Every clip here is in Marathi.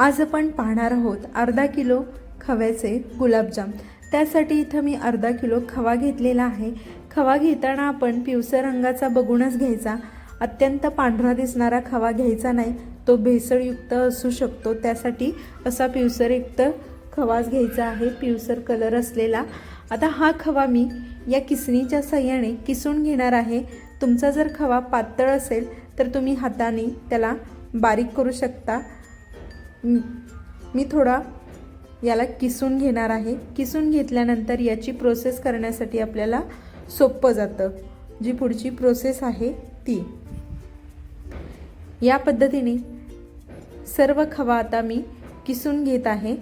आज आपण पाहणार आहोत अर्धा किलो खव्याचे गुलाबजाम. त्यासाठी इथं मी अर्धा किलो खवा घेतलेला आहे. खवा घेताना आपण पिवसर रंगाचा बघूनच घ्यायचा. अत्यंत पांढरा दिसणारा खवा घ्यायचा नाही. तो भेसळयुक्त असू शकतो. त्यासाठी असा पिवसरयुक्त खवाच घ्यायचा आहे. पिवसर कलर असलेला. आता हा खवा मी या किसणीच्या सहाय्याने किसून घेणार आहे. तुमचा जर खवा पातळ असेल तर तुम्ही हाताने त्याला बारीक करू शकता. मी थोडा याला किसून घेणार आहे. किसून घेतल्यानंतर याची प्रोसेस करण्यासाठी आपल्याला सोपं जातं. जी पुढची प्रोसेस आहे ती. या पद्धतीने सर्व खवा आता मी किसून घेत आहे.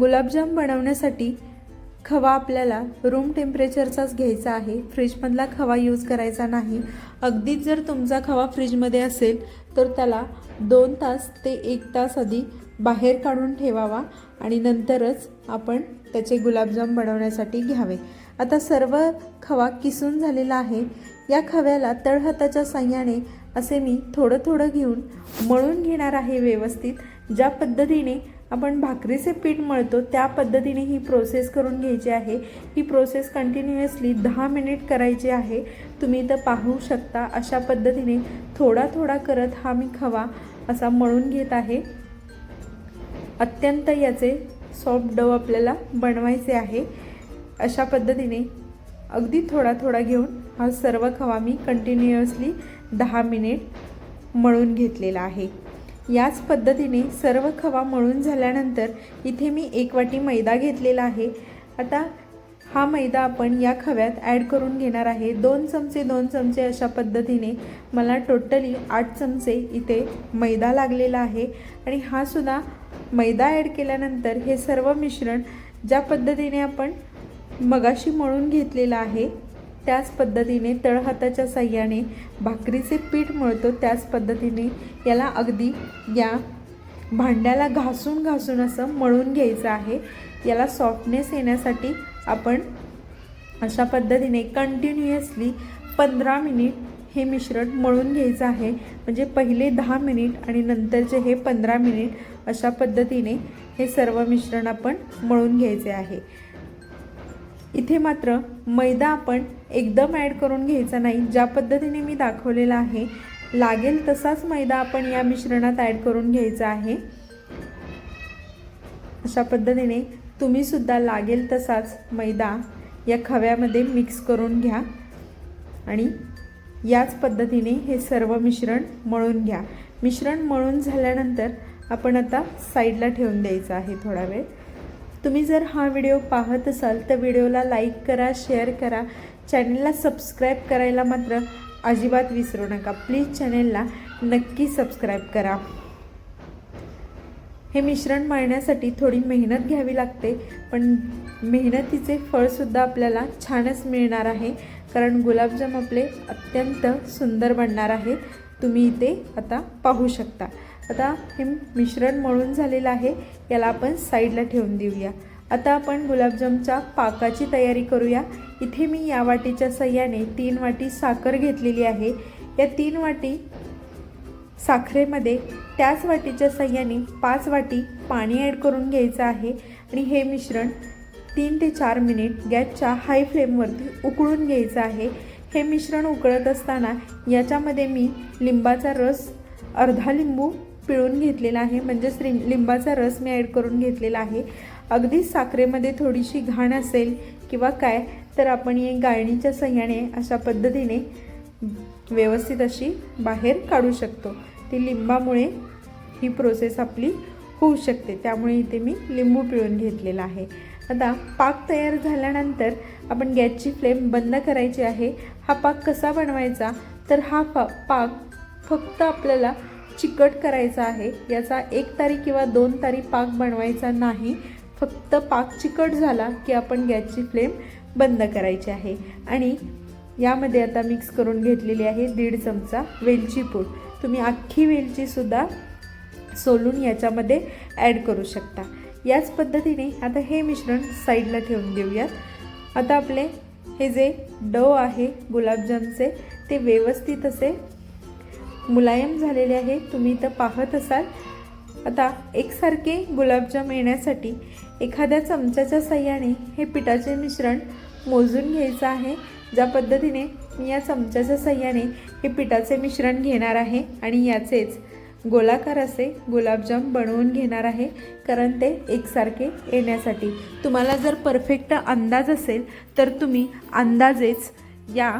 गुलाबजाम बनवण्यासाठी खवा आपल्याला रूम टेम्परेचरचाच घ्यायचा आहे. फ्रीजमधला खवा यूज करायचा नाही. अगदीच जर तुमचा खवा फ्रीजमध्ये असेल तर त्याला दोन तास ते एक तास आधी बाहेर काढून ठेवावा आणि नंतरच आपण त्याचे गुलाबजाम बनवण्यासाठी घ्यावे. आता सर्व खवा किसून झालेला आहे. या खव्याला तळहाताच्या साह्याने असे मी थोडं थोडं घेऊन मळून घेणार आहे व्यवस्थित ज्या पद्धतीने आपण भाकरीचे पीठ मळतो त्या पद्धतीने ही प्रोसेस करून घ्यायची आहे. ही प्रोसेस कंटिन्युअसली दहा मिनिट करायची आहे. तुम्ही इथं पाहू शकता अशा पद्धतीने थोडा थोडा करत हा मी खवा असा मळून घेत आहे. अत्यंत याचे सॉफ्ट डव आपल्याला बनवायचे आहे. अशा पद्धतीने अगदी थोडा थोडा घेऊन हा सर्व खवा मी कंटिन्युअसली दहा मिनिट मळून घेतलेला आहे. याच पद्धतीने सर्व खवा मळून झाल्यानंतर इथे मी एक वाटी मैदा घेतलेला आहे. आता हा मैदा आपण या खव्यात ॲड करून घेणार आहे. दोन चमचे दोन चमचे अशा पद्धतीने मला टोटली आठ चमचे इथे मैदा लागलेला आहे. आणि हा सुद्धा मैदा ॲड केल्यानंतर हे सर्व मिश्रण ज्या पद्धतीने आपण मगाशी मळून घेतलेलं आहे त्याच पद्धतीने तळहाताच्या साह्याने भाकरीचे पीठ मळतो त्याच पद्धतीने याला अगदी या भांड्याला घासून घासून असं मळून घ्यायचं आहे. याला सॉफ्टनेस येण्यासाठी आपण अशा पद्धतीने कंटिन्युअसली पंधरा मिनिट हे मिश्रण मळून घ्यायचं आहे. म्हणजे पहिले दहा मिनिट आणि नंतरचे हे पंधरा मिनिट अशा पद्धतीने हे सर्व मिश्रण आपण मळून घ्यायचे आहे. इथे मात्र मैदा आपण एकदम ॲड करून घ्यायचा नाही. ज्या पद्धतीने मी दाखवलेला आहे लागेल तसाच मैदा आपण या मिश्रणात ॲड करून घ्यायचा आहे. अशा पद्धतीने तुम्हीसुद्धा लागेल तसाच मैदा या खव्यामध्ये मिक्स करून घ्या आणि याच पद्धतीने हे सर्व मिश्रण मळून घ्या. मिश्रण मळून झाल्यानंतर आपण आता साईडला ठेवून द्यायचं आहे थोडा वेळ. तुम्ही जर हा व्हिडिओ पाहत असाल तर व्हिडिओला लाईक करा शेअर करा. चॅनलला सबस्क्राईब करायला मात्र अजिबात विसरू नका. प्लीज चॅनेलला नक्की सबस्क्राईब करा. हे मिश्रण मळण्यासाठी थोडी मेहनत घ्यावी लागते पण मेहनतीचे फळसुद्धा आपल्याला छानच मिळणार आहे कारण गुलाबजाम आपले अत्यंत सुंदर बनणार आहेत तुम्ही इथे आता पाहू शकता. आता हे मिश्रण मळून झालेलं आहे याला आपण साईडला ठेवून देऊया. आता आपण गुलाबजामच्या पाकाची तयारी करूया. इथे मी या वाटीच्या सह्याने तीन वाटी साखर घेतलेली आहे. या तीन वाटी साखरेमध्ये त्याच वाटीच्या सह्याने पाच वाटी पाणी ॲड करून घ्यायचं आहे आणि हे मिश्रण तीन ते चार मिनिट गॅसच्या हाय फ्लेमवरती उकळून घ्यायचं आहे. हे मिश्रण उकळत असताना याच्यामध्ये मी लिंबाचा रस अर्धा लिंबू पिळून घेतलेला आहे. म्हणजेच लिं लिंबाचा रस मी ॲड करून घेतलेला आहे. अगदी साखरेमध्ये थोडीशी घाण असेल किंवा काय तर आपण हे गाळणीच्या सह्याने अशा पद्धतीने व्यवस्थित अशी बाहेर काढू शकतो. ती लिंबामुळे ही प्रोसेस आपली होऊ शकते. त्यामुळे इथे मी लिंबू पिळून घेतलेला आहे. आता पाक तयार झाल्यानंतर आपण गॅसची फ्लेम बंद करायची आहे. हा पाक कसा बनवायचा? तर हा पा पाक फक्त आपल्याला चिकट करायचा आहे. याचा एक तारी किंवा दोन तारी पाक बनवायचा नाही. फक्त पाक चिकट झाला की आपण गॅसची फ्लेम बंद करायची आहे. आणि यामध्ये आता मिक्स करून घेतलेली आहे दीड चमचा वेलची पूड. तुम्ही अख्खी वेलचीसुद्धा सोलून याच्यामध्ये ॲड करू शकता. याच पद्धतीने आता हे मिश्रण साईडला ठेवून देऊयात आता आपले हे जे डव आहे गुलाबजामचे ते व्यवस्थित असे मुलायम झालेले आहे तुम्ही इथं पाहत असाल. आता एकसारखे गुलाबजाम येण्यासाठी एखाद्या चमच्याच्या साह्याने हे पिठाचे मिश्रण मोजून घ्यायचं आहे. ज्या पद्धतीने मी या चमच्याच्या साह्याने हे पिठाचे मिश्रण घेणार आहे आणि याचेच गोलाकार असे गुलाबजाम बनवून घेणार आहे कारण ते एकसारखे येण्यासाठी. तुम्हाला जर परफेक्ट अंदाज असेल तर तुम्ही अंदाजेच या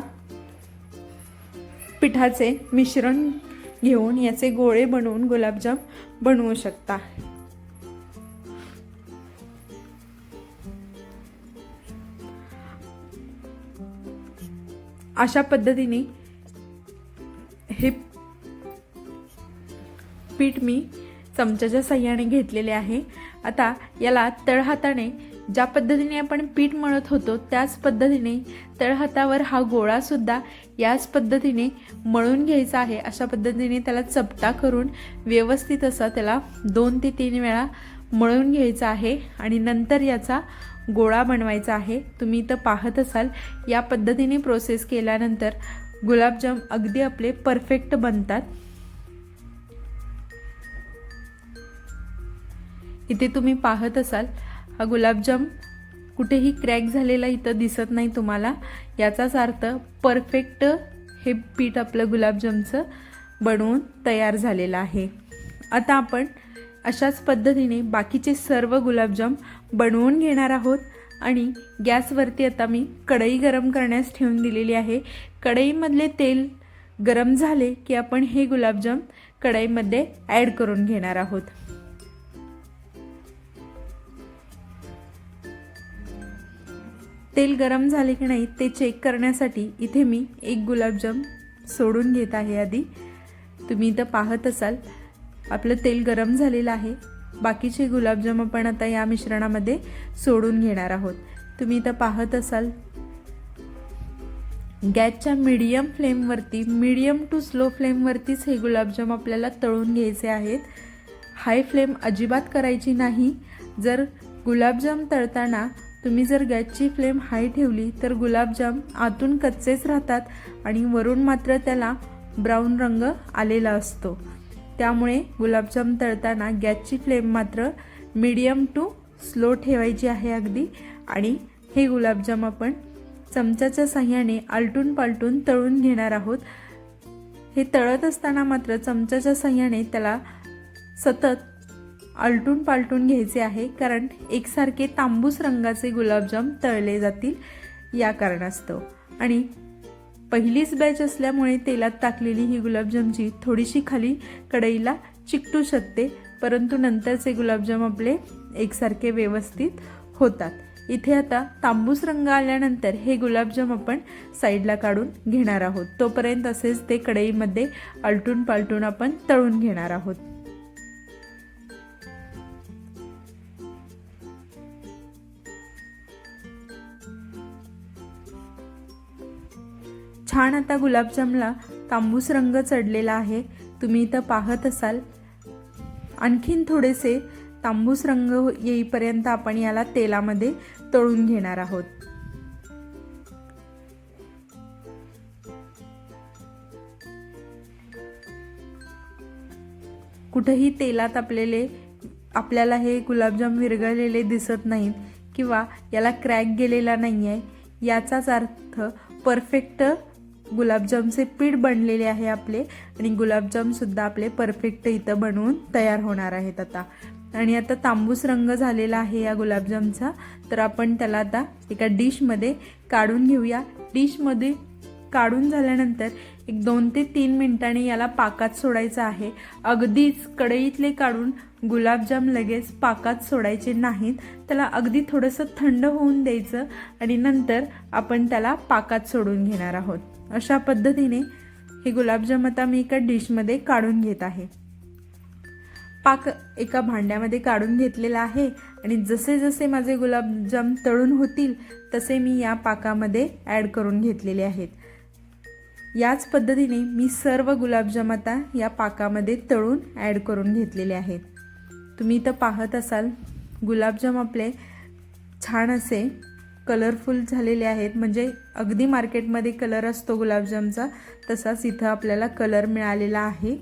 पिठाचे मिश्रण घेऊन याचे गोळे बनवून गुलाबजाम बनवू शकता. अशा पद्धतीने हे पीठ मी चमच्याच्या साह्याने घेतलेले आहे. आता याला तळहाताने ज्या पद्धतीने आपण पीठ मळत होतो त्याच पद्धतीने तळहातावर हा गोळासुद्धा याच पद्धतीने मळून घ्यायचा आहे. अशा पद्धतीने त्याला चपटा करून व्यवस्थित असा त्याला दोन ते तीन वेळा मळून घ्यायचा आहे आणि नंतर याचा गोळा बनवायचा आहे. तुम्ही इथं पाहत असाल या पद्धतीने प्रोसेस केल्यानंतर गुलाबजाम अगदी आपले परफेक्ट बनतात. इथे तुम्ही पाहत असाल हा गुलाबजाम कुठेही क्रॅक झालेला इथं दिसत नाही तुम्हाला. याचाच अर्थ परफेक्ट हे पीठ आपलं गुलाबजामचं बनवून तयार झालेलं आहे. आता आपण अशाच पद्धतीने बाकीचे सर्व गुलाबजाम बनवून घेणार आहोत आणि गॅसवरती आता मी कढई गरम करण्यास ठेवून दिलेली आहे. कढईमधले तेल गरम झाले की आपण हे गुलाबजाम कढईमध्ये ॲड करून घेणार आहोत. तेल गरम झाले की नाही ते चेक करण्यासाठी इथे मी एक गुलाबजाम सोडून घेत आहे आधी. तुम्ही इथं पाहत असाल आपलं तेल गरम झालेलं आहे. बाकीचे गुलाबजाम आपण आता या मिश्रणामध्ये सोडून घेणार आहोत. तुम्ही इथं पाहत असाल गॅसच्या मीडियम फ्लेमवरती मीडियम टू स्लो फ्लेमवरतीच हे गुलाबजाम आपल्याला तळून घ्यायचे आहेत. हाय फ्लेम अजिबात करायची नाही. जर गुलाबजाम तळताना तुम्ही जर गॅसची फ्लेम हाय ठेवली तर गुलाबजाम आतून कच्चेच राहतात आणि वरून मात्र त्याला ब्राऊन रंग आलेला असतो. त्यामुळे गुलाबजाम तळताना गॅसची फ्लेम मात्र मीडियम टू स्लो ठेवायची आहे अगदी आणि हे गुलाबजाम आपण चमच्याच्या साह्याने आलटून पालटून तळून घेणार आहोत. हे तळत असताना मात्र चमच्याच्या साह्याने त्याला सतत आलटून पालटून घ्यायचे आहे कारण एकसारखे तांबूस रंगाचे गुलाबजाम तळले जातील या कारणास्तव. आणि पहिलीच बॅच असल्यामुळे तेलात टाकलेली ही गुलाबजामची थोडीशी खाली कढईला चिकटू शकते परंतु नंतरचे गुलाबजाम आपले एकसारखे व्यवस्थित होतात. इथे आता तांबूस रंग आल्यानंतर हे गुलाबजाम आपण साईडला काढून घेणार आहोत. तोपर्यंत असेच ते कढईमध्ये आलटून पालटून आपण तळून घेणार आहोत. छान आता गुलाबजामला तांबूस रंग चढलेला आहे. तुम्ही इथं पाहत असाल. आणखीन थोडेसे तांबूस रंग येईपर्यंत आपण याला तेलामध्ये तळून घेणार आहोत. कुठेही तेलात आपलेले आपल्याला हे गुलाबजाम विरघळलेले दिसत नाहीत किंवा याला क्रॅक गेलेला नाही आहे याचाच अर्थ परफेक्ट गुलाबजामचे पीठ बनलेले आहे आपले आणि गुलाबजामसुद्धा आपले परफेक्ट इथं बनवून तयार होणार आहेत आता. आणि आता तांबूस रंग झालेला आहे या गुलाबजामचा. तर आपण त्याला आता एका डिशमध्ये काढून घेऊया. डिशमध्ये काढून झाल्यानंतर एक दोन ते तीन मिनिटांनी याला पाकात सोडायचं आहे. अगदीच कढईतले काढून गुलाबजाम लगेच पाकात सोडायचे नाहीत. त्याला अगदी थोडंसं थंड होऊन द्यायचं आणि नंतर आपण त्याला पाकात सोडून घेणार आहोत. अशा पद्धतीने हे गुलाबजाम आता मी एका डिशमध्ये काढून घेत आहे. पाक एका भांड्यामध्ये काढून घेतलेला आहे आणि जसे जसे माझे गुलाबजाम तळून होतील तसे मी या पाकामध्ये ॲड करून घेतलेले आहेत. याच पद्धतीने मी सर्व गुलाबजाम आता या पाकामध्ये तळून ॲड करून घेतलेले आहेत. तुम्ही इथं पाहत असाल गुलाबजाम आपले छान असे कलरफुल झालेले आहेत. म्हणजे अगदी मार्केटमध्ये कलर असतो गुलाबजामचा तसाच इथं आपल्याला कलर मिळालेला आहे.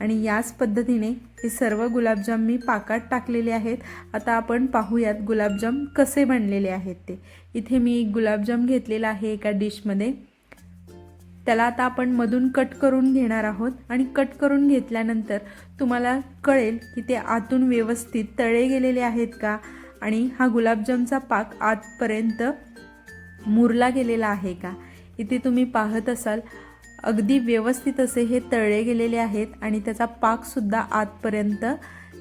आणि याच पद्धतीने हे सर्व गुलाबजाम मी पाकात टाकलेले आहेत. आता आपण पाहूयात गुलाबजाम कसे बनलेले आहेत ते. इथे मी एक गुलाबजाम घेतलेला आहे एका डिशमध्ये त्याला आता आपण मधून कट करून घेणार आहोत. आणि कट करून घेतल्यानंतर तुम्हाला कळेल की ते आतून व्यवस्थित तळे गेलेले आहेत का? आणि हा गुलाबजामचा पाक आतपर्यंत मुरला गेलेला आहे का? इथे तुम्ही पाहत असाल अगदी व्यवस्थित असे हे तळले गेलेले आहेत आणि त्याचा पाकसुद्धा आतपर्यंत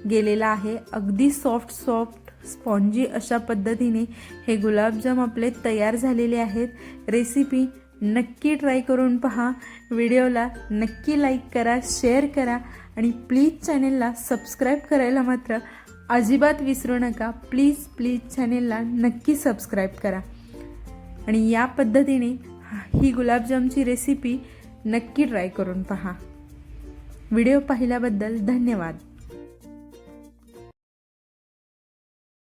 गेलेला आहे. अगदी सॉफ्ट सॉफ्ट स्पॉन्जी अशा पद्धतीने हे गुलाबजाम आपले तयार झालेले आहेत. रेसिपी नक्की ट्राय करून पहा. व्हिडिओला नक्की लाईक करा शेअर करा आणि प्लीज चॅनेलला सबस्क्राईब करायला मात्र अजिबात विसरू नका. प्लीज प्लीज चॅनेलला नक्की सबस्क्राईब करा. आणि या पद्धतीने ही गुलाबजामची रेसिपी नक्की ट्राय करून पहा. व्हिडिओ पाहिल्याबद्दल धन्यवाद.